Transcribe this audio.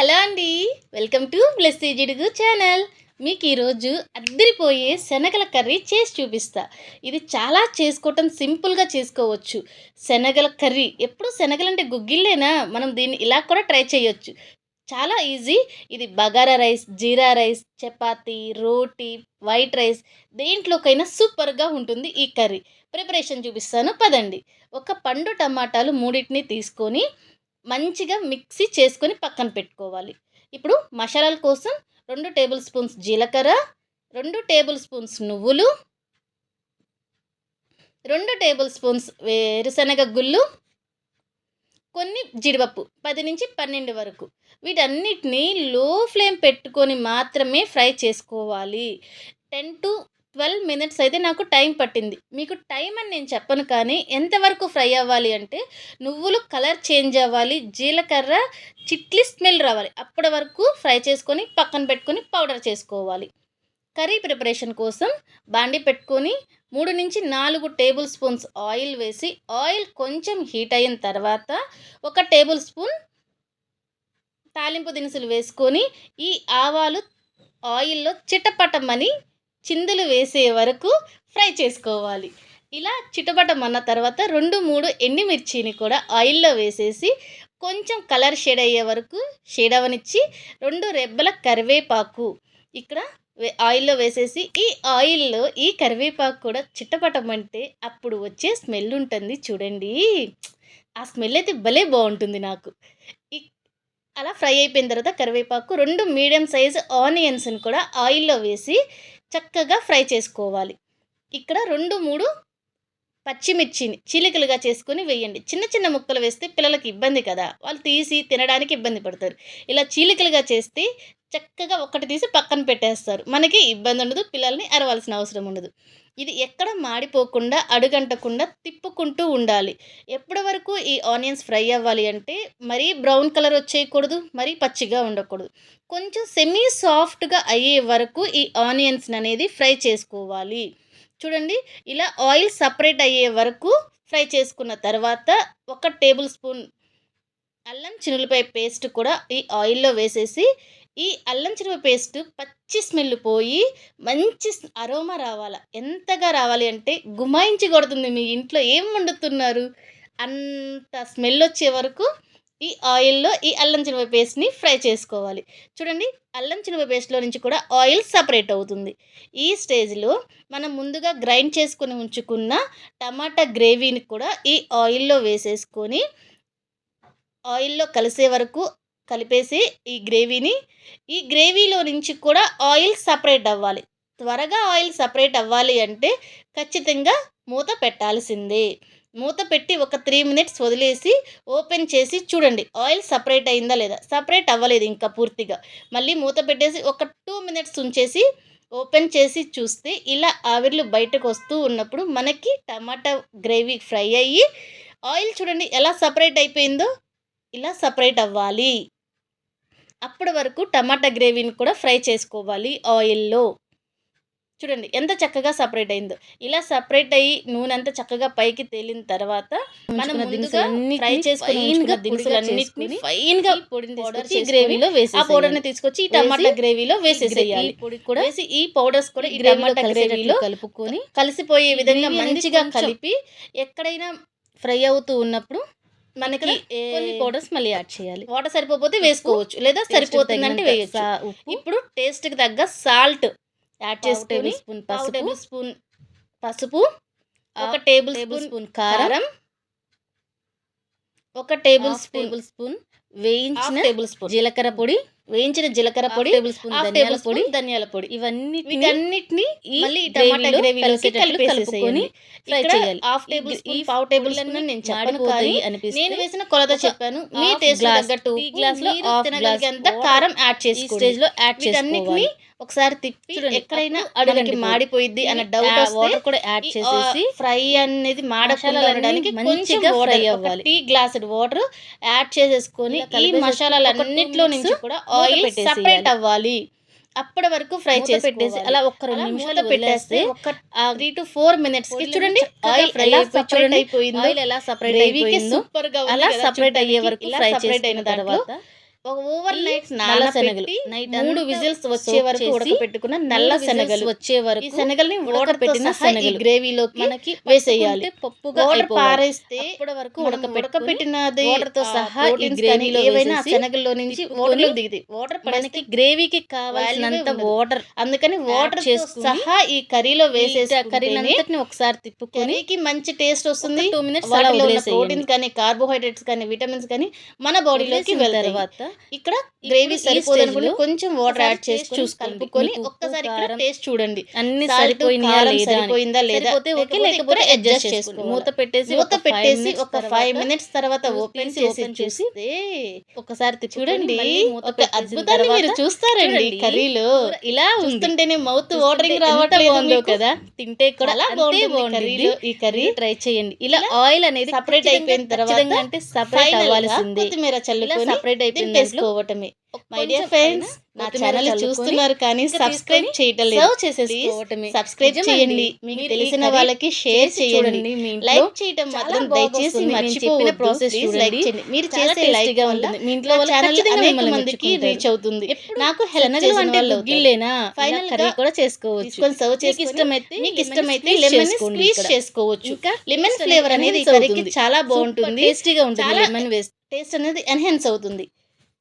Hello అండి. Welcome to Blessy Jidugu channel. మీకు ఈరోజు అద్దరిపోయే శనగల కర్రీ చేసి చూపిస్తా. ఇది చాలా చేసుకోవటం సింపుల్గా చేసుకోవచ్చు. శనగల కర్రీ ఎప్పుడు శనగలంటే గుగ్గిళ్ళేనా? మనం దీన్ని ఇలా కూడా ట్రై చేయొచ్చు. చాలా ఈజీ. ఇది bagara rice jeera rice chapati roti white rice దేంట్లోకైనా సూపర్గా ఉంటుంది ఈ కర్రీ. ప్రిపరేషన్ చూపిస్తాను. పదండి. ఒక పండు టమాటాలు మూడింటిని తీసుకొని మంచిగా మిక్సీ చేసుకొని పక్కన పెట్టుకోవాలి. ఇప్పుడు మసాలాల కోసం రెండు టేబుల్ స్పూన్స్ జీలకర్ర రెండు టేబుల్ స్పూన్స్ నువ్వులు రెండు టేబుల్ స్పూన్స్ వేరుశనగ గుళ్ళు కొన్ని జీడిపప్పు పది నుంచి పన్నెండు వరకు. వీటన్నిటిని లో ఫ్లేమ్ పెట్టుకొని మాత్రమే ఫ్రై చేసుకోవాలి. టెన్ టు ట్వెల్వ్ మినిట్స్ అయితే నాకు టైం పట్టింది. మీకు టైం అని నేను చెప్పను కానీ ఎంతవరకు ఫ్రై అవ్వాలి అంటే నువ్వులు కలర్ చేంజ్ అవ్వాలి జీలకర్ర చిట్లి స్మెల్ రావాలి. అప్పటి వరకు ఫ్రై చేసుకొని పక్కన పెట్టుకొని పౌడర్ చేసుకోవాలి. కర్రీ ప్రిపరేషన్ కోసం బాండి పెట్టుకొని మూడు నుంచి నాలుగు టేబుల్ స్పూన్స్ ఆయిల్ వేసి ఆయిల్ కొంచెం హీట్ అయిన తర్వాత ఒక టేబుల్ స్పూన్ తాలింపు దినుసులు వేసుకొని ఈ ఆవాలు ఆయిల్లో చిటపటమని చిందులు వేసే వరకు ఫ్రై చేసుకోవాలి. ఇలా చిటపటమన్న తర్వాత రెండు మూడు ఎండిమిర్చిని కూడా ఆయిల్లో వేసేసి కొంచెం కలర్ షేడ్ అయ్యే వరకు షేడ్ అవనిచ్చి రెండు రెబ్బల కరివేపాకు ఇక్కడ ఆయిల్లో వేసేసి ఈ ఆయిల్లో ఈ కరివేపాకు కూడా చిట్టపటమంటే అప్పుడు వచ్చే స్మెల్ ఉంటుంది చూడండి. ఆ స్మెల్ అయితే భలే బాగుంటుంది నాకు. అలా ఫ్రై అయిపోయిన తర్వాత కరివేపాకు రెండు మీడియం సైజ్ ఆనియన్స్ని కూడా ఆయిల్లో వేసి చక్కగా ఫ్రై చేసుకోవాలి. ఇక్కడ రెండు మూడు పచ్చిమిర్చిని చీలికలుగా చేసుకొని వేయండి. చిన్న చిన్న ముక్కలు వేస్తే పిల్లలకి ఇబ్బంది కదా. వాళ్ళు తీసి తినడానికి ఇబ్బంది పడతారు. ఇలా చీలికలుగా చేస్తే చక్కగా ఒక్కటి తీసి పక్కన పెట్టేస్తారు. మనకి ఇబ్బంది ఉండదు పిల్లల్ని అరవాల్సిన అవసరం ఉండదు. ఇది ఎక్కడ మాడిపోకుండా అడుగంటకుండా తిప్పుకుంటూ ఉండాలి. ఎప్పటి వరకు ఈ ఆనియన్స్ ఫ్రై అవ్వాలి అంటే మరీ బ్రౌన్ కలర్ వచ్చేయకూడదు మరీ పచ్చిగా ఉండకూడదు. కొంచెం సెమీ సాఫ్ట్గా అయ్యే వరకు ఈ ఆనియన్స్ అనేది ఫ్రై చేసుకోవాలి. చూడండి ఇలా ఆయిల్ సపరేట్ అయ్యే వరకు ఫ్రై చేసుకున్న తర్వాత ఒక టేబుల్ స్పూన్ అల్లం చినులపై పేస్ట్ కూడా ఈ ఆయిల్లో వేసేసి ఈ అల్లం చిరువ పేస్ట్ పచ్చి స్మెల్ పోయి మంచి అరోమా రావాలి. ఎంతగా రావాలి అంటే గుమాయించి కొడుతుంది మీ ఇంట్లో ఏం వండుతున్నారు? అంత స్మెల్ వచ్చే వరకు ఈ ఆయిల్లో ఈ అల్లం చినువ పేస్ట్ని ఫ్రై చేసుకోవాలి. చూడండి అల్లం చినువ పేస్ట్లో నుంచి కూడా ఆయిల్ సపరేట్ అవుతుంది. ఈ స్టేజ్లో మనం ముందుగా గ్రైండ్ చేసుకుని ఉంచుకున్న టమాటా గ్రేవీని కూడా ఈ ఆయిల్లో వేసేసుకొని ఆయిల్లో కలిసే వరకు కలిపేసి ఈ గ్రేవీని ఈ గ్రేవీలో నుంచి కూడా ఆయిల్ సపరేట్ అవ్వాలి. త్వరగా ఆయిల్ సపరేట్ అవ్వాలి అంటే ఖచ్చితంగా మూత పెట్టాల్సిందే. మూత పెట్టి ఒక త్రీ మినిట్స్ వదిలేసి ఓపెన్ చేసి చూడండి ఆయిల్ సపరేట్ అయిందా లేదా? సపరేట్ అవ్వలేదు ఇంకా పూర్తిగా. మళ్ళీ మూత పెట్టేసి ఒక టూ మినిట్స్ ఉంచేసి ఓపెన్ చేసి చూస్తే ఇలా ఆవిర్లు బయటకు వస్తూ ఉన్నప్పుడు మనకి టమాటా గ్రేవీ ఫ్రై అయ్యి ఆయిల్ చూడండి ఎలా సపరేట్ అయిపోయిందో ఇలా సపరేట్ అవ్వాలి. అప్పటి వరకు టమాటా గ్రేవీని కూడా ఫ్రై చేసుకోవాలి ఆయిల్లో. చూడండి ఎంత చక్కగా సపరేట్ అయిందో. ఇలా సపరేట్ అయ్యి నూనె అంతా చక్కగా పైకి తేలిన తర్వాత మనం ముందుగా ఫ్రై చేసుకుని దినుసులన్నిటిని ఫైన్గా పొడి గ్రేవీలో వేసి ఆ పౌడర్ని తీసుకొచ్చి ఈ టమాటా గ్రేవీలో వేసేసేయాలి. పొడి కూడా వేసి ఈ పౌడర్స్ కూడా ఈ టమాటా గ్రేవీలో కలుపుకొని కలిసిపోయే విధంగా మంచిగా కలిపి ఎక్కడైనా ఫ్రై అవుతూ ఉన్నప్పుడు మనకి కొన్ని పౌడర్స్ మళ్ళీ యాడ్ చేయాలి. వాటర్ సరిపోతే వేసుకోవచ్చు. లేదా సరిపోతుందంటే వేయచ్చు. ఇప్పుడు టేస్ట్కి తగ్గ సాల్ట్ యాడ్ చేసుకొని స్పూన్ పసుపు. టేబుల్ స్పూన్ పసుపు ఒక టేబుల్ స్పూన్ కారం ఒక టేబుల్ టేబుల్ స్పూన్ వేయించిన టేబుల్ స్పూన్. జీలకర్ర పొడి. వేయించిన జీలకర్ర పొడి టేబుల్ స్పూన్ ధనియాల పొడి. ధనియాల పొడి. ఇవన్నీ వీటన్నిటిని మళ్ళీ టమాటా గ్రేవీలో కలుపుకొని ఫ్రై చేయాలి. హాఫ్ టేబుల్ స్పూన్ పావు టేబుల్ స్పూన్ నేను చెప్పను నేను వేసిన కొలత చెప్పాను. మీ టేస్ట్ తగ్గట్టు గ్లాస్లో కారం యాడ్ చేసి స్టేజ్లో యాడ్ చేసి ఒకసారి తిప్పి ఎక్కడైనా అడుగుకి మాడిపోయిద్ది అన్న డౌట్ వాటర్ కూడా యాడ్ చేసేసి ఫ్రై అనేది మాడకుండా ఉండడానికి మంచిగా ఫ్రై అవ్వాలి. టీ గ్లాస్ వాటర్ యాడ్ చేసేసుకొని ఈ మసాలాలన్నింటిలో నుంచి కూడా ఆయిల్ సపరేట్ అవ్వాలి. అప్పటి వరకు ఫ్రై చేసి పెట్టేసి అలా ఒక్క రెండు నిమిషాలు పెట్టేస్తే ఒక త్రీ టు ఫోర్ మినిట్స్కి చూడండి ఆయిల్ సపరేట్ అయిపోయింది ఆయిల్ ఎలా సపరేట్ అయిపోయింది సూపర్గా అలా సపరేట్ అయ్యే వరకు ఫ్రై చేసిన తర్వాత ఒక ఓవర్ నైట్ నల్ల శనగలు మూడు విజిల్స్ వచ్చే వరకు ఉడకపెట్టుకున్న నల్ల శనగలు వచ్చే వరకు శనగల్ని ఉడకపెట్టిన శనగలు. గ్రేవీలోకి మనకి వేసేయాలి. పప్పుగా వాటర్. పారేస్తే అప్పటి వరకు మనం ఉడకపెట్టుకొని ఉడకపెట్టినది water తో ఆ, సహా ఈ గ్రేవీలో ఏవైనా వేసేసి శనగల్లో నుంచి వాటర్లోకి దిగుతాయి వాటర్ మనకి గ్రేవీకి కావాల్సినంత. వాటర్ అందుకని వాటర్ సహా ఈ కర్రీలో కర్రీ వేసేసుకుంటేనే అంతటిని ఒకసారి తిప్పుకొని కర్రీకి మంచి టేస్ట్ వస్తుంది టూ మినిట్స్ ప్రోటీన్స్ కానీ కార్బోహైడ్రేట్స్ కానీ విటమిన్స్ కానీ మన బాడీలోకి వెళ్తాయి తర్వాత ఇక్కడ గ్రేవీ ఈ సరిపోదు అనుకుంటే స్టేజ్లో కొంచెం వాటర్ యాడ్ చేసి ఉప్పు, ఒక్కసారి ఇక్కడ టేస్ట్ చూడండి. అన్ని సరిపోయినాయా లేదా. సరిపోయిందా లేదా? ఓకే లేకపోతే అడ్జస్ట్ చేసుకోండి మూత పెట్టేసి మూత పెట్టేసి ఒక ఫైవ్ మినిట్స్ తర్వాత ఓపెన్ చేసి చేసి ఒకసారి చూడండి ఒక అద్భుతాన్ని మీరు చూస్తారండి. కర్రీలో. కూర ఇలా చూస్తుంటేనే మౌత్ వాటరింగ్ రావట్లేదు బాగుందో? కదా? తింటే కూడా బాగుంటుంది బాగుంటుంది కర్రీలో ఈ కర్రీ. మీరు ట్రై చేయండి. ఇలా ఆయిల్ అనేది ఖచ్చితంగా- అయిపోయిన తర్వాత అంటే సపరేట్ అవ్వాల్సిందే. కొత్తిమీర ఇలా చల్లుకొని సపరేట్ అయిపోయిన దాంట్లో దింపేసుకోవటమే మై కొంచెం డియర్ ఫ్రెండ్స్ నా ఛానల్ చూస్తున్నారు కానీ సబ్స్క్రైబ్ చేయటం లేదు సబ్స్క్రైబ్. చేయండి. మీకు తెలిసిన వాళ్ళకి షేర్ చేసి చేయండి. లైక్ చేయటం మాత్రం దయచేసి ప్లీజ్ చూడండి. లైక్ చేయండి మీరు చాలా చేసే లైక్ వల్ల ఉంటుంది. మీ ఇంట్లో ఛానల్ అనేక మందికి. రీచ్ అవుతుంది. నాకు హెల్ప్ చేసిన అంటే వాళ్ళు ఫైనల్గా కర్రీ కూడా చేసుకోవచ్చు. తీసుకొని సర్వ్ చేసుకొని ఇష్టమైతే మీకు ఇష్టమైతే లెమన్ స్క్వీజ్. చేసుకోవచ్చు. ఇంకా లెమన్ ఫ్లేవర్ అనేది కర్రీకి. చాలా బాగుంటుంది. టేస్టీగా ఉంటుంది లెమన్ వేస్తే టేస్ట్ అనేది ఎన్హాన్స్ అవుతుంది.